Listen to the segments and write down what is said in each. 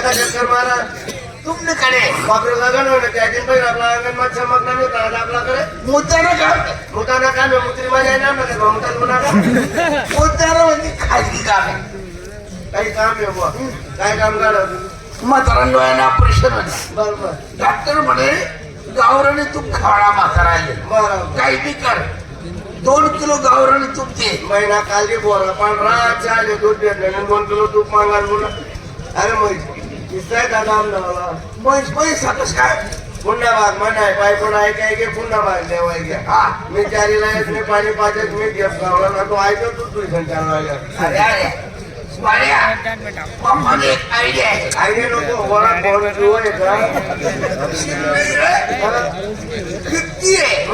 आता चक्कर मारा तुमच्याकडे बापरे लगन होणं त्या दिन पहिला आपला अंगण मा चमकला नव्हता आज आपल्याकडे. मुद्दानं काम मुताना काम आहे मुत्री माझ्या ना का मुताल म्हणाला. मुद्दानं म्हणजे खाजगी काम आहे. काही काम आहे बुवा. काय काम काढ म्हातारा डोळ्यानं ऑपरेशन होतं बर बर डॉक्टर म्हणे गावराने तूप खावडा म्हातारा बरं काही बी कर. दोन किलो गावराने तूप दे. महिना काली बोरा पांढरा चाले दूध भेटले आणि दोन किलो तूप मागाल बोला अरे मग पैसा कस काय? पुन्हा भाग म्हणाय बायकोला ऐकाय गे पुन्हा भाग देवाय गे हा मी चारी लायच मी पाणी पाचत मी घेप लावला ना तो ऐकतो तू संचार आयडिया नको वरात भाऊ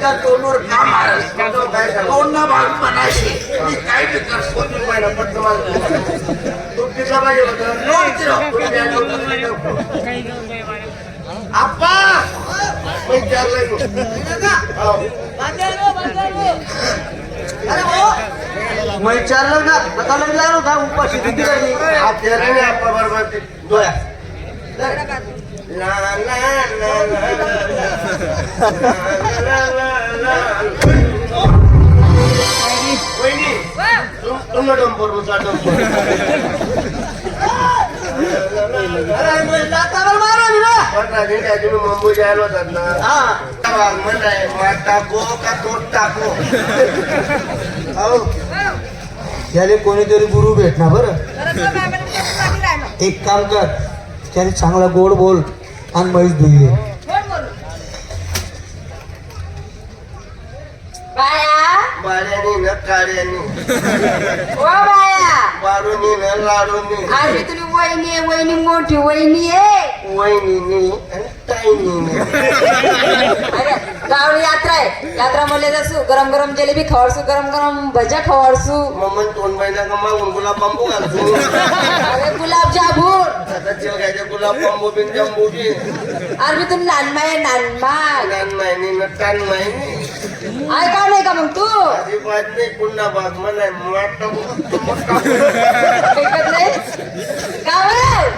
त्याच्या तोंडवर काम मारस ना भाग म्हणायचे. मी काय विकास कोण मोबाईल आपण पाहिजे आप्पा! विचारलं ना आता लग्न होता उपाशी किती झाली आचार्य पंधरा दिन काय तुम्ही मुंबई जायला होतात ना. वाघ म्हणताय मात टाको का तोट टाको? हो त्याले कोणीतरी गुरु भेटणार बरं. एक काम कर त्याने चांगला गोड बोल आणि म्हैस धुई बाऱ्यानी न काड्यानी ओ बाया. बारूनी न लाडूनी. मी तुझी वहिनी आहे वहिनी मोठी वहिनी आहे. वहिनीनी आणि ताईनी अरे गावडी यात्रा आहे. यात्रा म्हणले जासू गरम गरम जिलेबी खवडसू गरम गरम भज्या खवडसू. मम्मी दोन महिना मागून गुलाब बांबू घालतो. अरे गुलाब जाबून आता गुलाब बांबू बिन जंबू बी अरे मी तुला नानमाय नानमाय. नान माहिनी न तान माहिनी ऐका नाही का मग तू? अजिबात नाही पुन्हा बाग मला ऐकत नाही? का बरं?